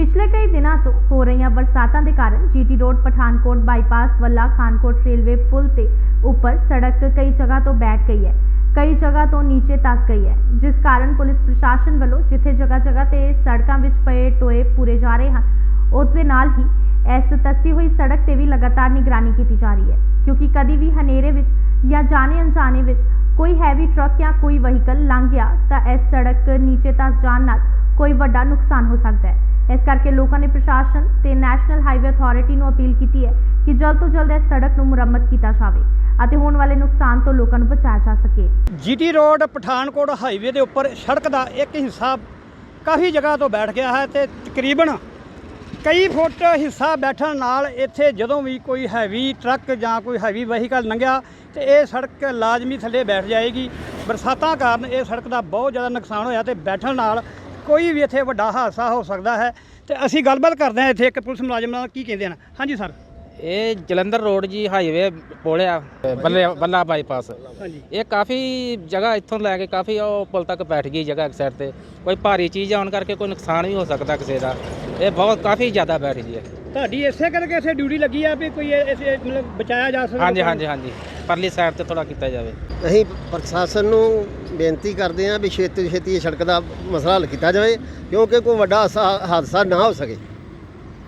ਪਿਛਲੇ ਕਈ ਦਿਨਾਂ ਤੋਂ ਹੋ ਰਹੀਆਂ ਬਰਸਾਤਾਂ ਦੇ ਕਾਰਨ GT road, Pathankot bypass, Valla Khankot railway ਪੁਲ ਤੇ ਉੱਪਰ ਸੜਕ ਕਈ ਜਗ੍ਹਾ ਤੋਂ ਬੈਠ ਗਈ ਹੈ, ਕਈ ਜਗ੍ਹਾ ਤੋਂ ਨੀਚੇ ਤਸ ਗਈ ਹੈ। ਜਿਸ ਕਾਰਨ ਪੁਲਿਸ ਪ੍ਰਸ਼ਾਸਨ ਵੱਲੋਂ ਜਿੱਥੇ ਜਗ੍ਹਾ ਜਗ੍ਹਾ ਤੇ ਸੜਕਾਂ ਵਿੱਚ ਪਏ ਟੋਏ ਪੂਰੇ ਜਾ ਰਹੇ ਹਨ ਉਸ ਦੇ ਨਾਲ ਹੀ ਇਸ ਤਸੀ ਹੋਈ ਸੜਕ ਤੇ ਵੀ ਲਗਾਤਾਰ ਨਿਗਰਾਨੀ ਕੀਤੀ ਜਾ ਰਹੀ ਹੈ, ਕਿਉਂਕਿ ਕਦੀ ਵੀ ਹਨੇਰੇ ਵਿੱਚ ਜਾਂ ਜਾਣੇ ਅਣਜਾਣੇ ਵਿੱਚ ਕੋਈ ਹੈਵੀ ਟਰੱਕ ਜਾਂ ਕੋਈ ਵਹੀਕਲ ਲੰਘ ਗਿਆ ਤਾਂ ਇਸ ਸੜਕ ਨੀਚੇ ਤਸ ਜਾਣ ਨਾਲ ਕੋਈ ਵੱਡਾ ਨੁਕਸਾਨ ਹੋ ਸਕਦਾ ਹੈ। ਇਸ ਕਰਕੇ ਲੋਕਾਂ ਨੇ ਪ੍ਰਸ਼ਾਸਨ ਤੇ ਨੈਸ਼ਨਲ ਹਾਈਵੇ ਅਥਾਰਟੀ ਨੂੰ ਅਪੀਲ ਕੀਤੀ ਹੈ ਕਿ ਜਲਦ ਤੋਂ ਜਲਦ ਇਸ ਸੜਕ ਨੂੰ ਮੁਰੰਮਤ ਕੀਤਾ ਜਾਵੇ ਅਤੇ ਹੋਣ ਵਾਲੇ ਨੁਕਸਾਨ ਤੋਂ ਲੋਕਾਂ ਨੂੰ ਬਚਾਇਆ ਜਾ ਸਕੇ। ਜੀਟੀ ਰੋਡ, ਪਠਾਨਕੋਟ ਹਾਈਵੇ ਦੇ ਉੱਪਰ ਸੜਕ ਦਾ ਇੱਕ ਹਿੱਸਾ ਕਾਫੀ ਜਗ੍ਹਾ ਤੋਂ ਬੈਠ ਗਿਆ ਹੈ ਤੇ ਤਕਰੀਬਨ ਕਈ ਫੁੱਟ ਹਿੱਸਾ ਬੈਠਣ ਨਾਲ ਇੱਥੇ ਜਦੋਂ ਵੀ ਕੋਈ ਹੈਵੀ ਟਰੱਕ ਜਾਂ ਕੋਈ ਹੈਵੀ ਵਹੀਕਲ ਲੰਘਿਆ ਤੇ ਇਹ ਸੜਕ ਲਾਜ਼ਮੀ ਥੱਲੇ ਬੈਠ ਜਾਏਗੀ। ਬਰਸਾਤਾਂ ਕਾਰਨ ਇਹ ਸੜਕ ਦਾ ਬਹੁਤ ਜ਼ਿਆਦਾ ਨੁਕਸਾਨ ਹੋਇਆ ਤੇ ਬੈਠਣ ਨਾਲ ਕੋਈ ਵੀ ਇੱਥੇ ਵੱਡਾ ਹਾਦਸਾ ਹੋ ਸਕਦਾ ਹੈ ਤੇ ਅਸੀਂ ਗੱਲਬਾਤ ਕਰਦੇ ਹਾਂ ਇੱਥੇ ਇੱਕ ਪੁਲਿਸ ਮੁਲਾਜ਼ਮ ਨਾਲ ਕੀ ਕਹਿੰਦੇ ਹਨ? ਹਾਂਜੀ ਸਰ। ਇਹ ਜਲੰਧਰ ਰੋਡ ਜੀ ਹਾਈਵੇ ਪੋਲਿਆ ਬੱਲੇ ਬੱਲਾ ਬਾਈਪਾਸ। ਹਾਂਜੀ। ਇਹ ਕਾਫੀ ਜਗ੍ਹਾ ਇੱਥੋਂ ਲੈ ਕੇ ਕਾਫੀ ਉਹ ਪੁਲ ਤੱਕ ਬੈਠ ਗਈ ਜਗ੍ਹਾ ਇੱਕ ਸਾਈਡ ਤੇ। ਕੋਈ ਭਾਰੀ ਚੀਜ਼ ਆਉਣ ਕਰਕੇ ਕੋਈ ਨੁਕਸਾਨ ਵੀ ਹੋ ਸਕਦਾ ਕਿਸੇ ਦਾ। ਇਹ ਬਹੁਤ ਕਾਫੀ ਜ਼ਿਆਦਾ ਬੈਠ ਗਈ ਹੈ। ਤੁਹਾਡੀ ਇਸੇ ਕਰਕੇ ਇੱਥੇ ਡਿਊਟੀ ਲੱਗੀ ਆ ਵੀ ਕੋਈ ਇਸ ਮਤਲਬ ਬਚਾਇਆ ਜਾ ਸਕੇ ਹਾਂਜੀ ਹਾਂਜੀ ਹਾਂਜੀ। ਪਰਲੀ ਸਾਈਡ ਤੇ ਥੋੜਾ ਕੀਤਾ ਜਾਵੇ। ਅਸੀਂ ਪ੍ਰਸ਼ਾਸਨ ਨੂੰ ਬੇਨਤੀ ਕਰਦੇ ਹਾਂ ਵੀ ਛੇਤੀ ਤੋਂ ਛੇਤੀ ਇਹ ਸੜਕ ਦਾ ਮਸਲਾ ਹੱਲ ਕੀਤਾ ਜਾਵੇ, ਕਿਉਂਕਿ ਕੋਈ ਵੱਡਾ ਹਾਦਸਾ- ਹਾਦਸਾ ਨਾ ਹੋ ਸਕੇ।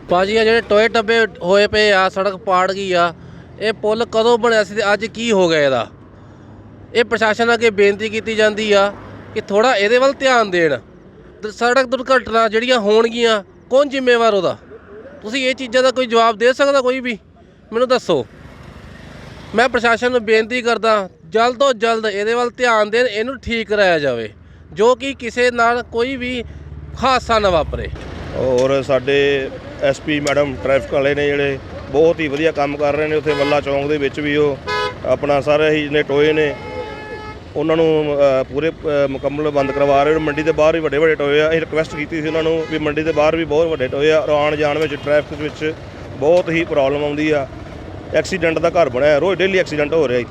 ਭਾਜੀ ਆ ਜਿਹੜੇ ਟੋਏ ਟੱਬੇ ਹੋਏ ਪਏ ਆ, ਸੜਕ ਪਾੜ ਗਈ ਆ, ਇਹ ਪੁਲ ਕਦੋਂ ਬਣਿਆ ਸੀ ਤੇ ਅੱਜ ਕੀ ਹੋ ਗਿਆ ਇਹਦਾ? ਇਹ ਪ੍ਰਸ਼ਾਸਨ ਅੱਗੇ ਬੇਨਤੀ ਕੀਤੀ ਜਾਂਦੀ ਆ ਕਿ ਥੋੜਾ ਇਹਦੇ ਵੱਲ ਧਿਆਨ ਦੇਣ। ਦ- ਸੜਕ ਦੁਰਘਟਨਾ ਜਿਹੜੀਆਂ ਹੋਣਗੀਆਂ, ਕੌਣ ਜ਼ਿੰਮੇਵਾਰ ਉਹਦਾ? ਤੁਸੀਂ ਇਹ ਚੀਜ਼ਾਂ ਦਾ ਕੋਈ ਜਵਾਬ ਦੇ ਸਕਦਾ ਕੋਈ ਵੀ? ਮੈਨੂੰ ਦੱਸੋ। ਮੈਂ ਪ੍ਰਸ਼ਾਸਨ ਨੂੰ ਬੇਨਤੀ ਕਰਦਾ, ਜਲਦ ਤੋਂ ਜਲਦ ਇਹਦੇ ਵੱਲ ਧਿਆਨ ਦੇਣ, ਇਹਨੂੰ ਠੀਕ ਕਰਾਇਆ ਜਾਵੇ, ਜੋ ਕਿ ਕਿਸੇ ਨਾਲ ਕੋਈ ਵੀ ਹਾਦਸਾ ਨਾ ਵਾਪਰੇ। ਔਰ ਸਾਡੇ ਐਸਪੀ ਮੈਡਮ ਟ੍ਰੈਫਿਕ ਵਾਲੇ ਨੇ ਜਿਹੜੇ ਬਹੁਤ ਹੀ ਵਧੀਆ ਕੰਮ ਕਰ ਰਹੇ ਨੇ, ਉੱਥੇ ਵੱਲਾ ਚੌਂਕ ਦੇ ਵਿੱਚ ਵੀ ਉਹ ਆਪਣਾ ਸਾਰੇ ਹੀ ਨੇ ਟੋਏ ਨੇ, ਉਹਨਾਂ ਨੂੰ ਪੂਰੇ ਮੁਕੰਮਲ ਬੰਦ ਕਰਵਾ ਰਹੇ ਨੇ। ਮੰਡੀ ਦੇ ਬਾਹਰ ਵੀ ਵੱਡੇ ਵੱਡੇ ਟੋਏ ਆ। ਇਹ ਰਿਕੁਐਸਟ ਕੀਤੀ ਸੀ ਉਹਨਾਂ ਨੂੰ ਵੀ ਮੰਡੀ ਦੇ ਬਾਹਰ ਵੀ ਬਹੁਤ ਵੱਡੇ ਟੋਏ ਆ, ਔਰ ਆਉਣ ਜਾਣ ਵਿੱਚ ਟ੍ਰੈਫਿਕ ਵਿੱਚ ਬਹੁਤ ਹੀ ਪ੍ਰੋਬਲਮ ਆਉਂਦੀ ਆ। ਐਕਸੀਡੈਂਟ ਦਾ ਘਰ ਬਣਿਆ ਰੋਜ਼ ਡੇਲੀ ਐਕਸੀਡੈਂਟ ਹੋ ਰਿਹਾ ਇੱਥੇ।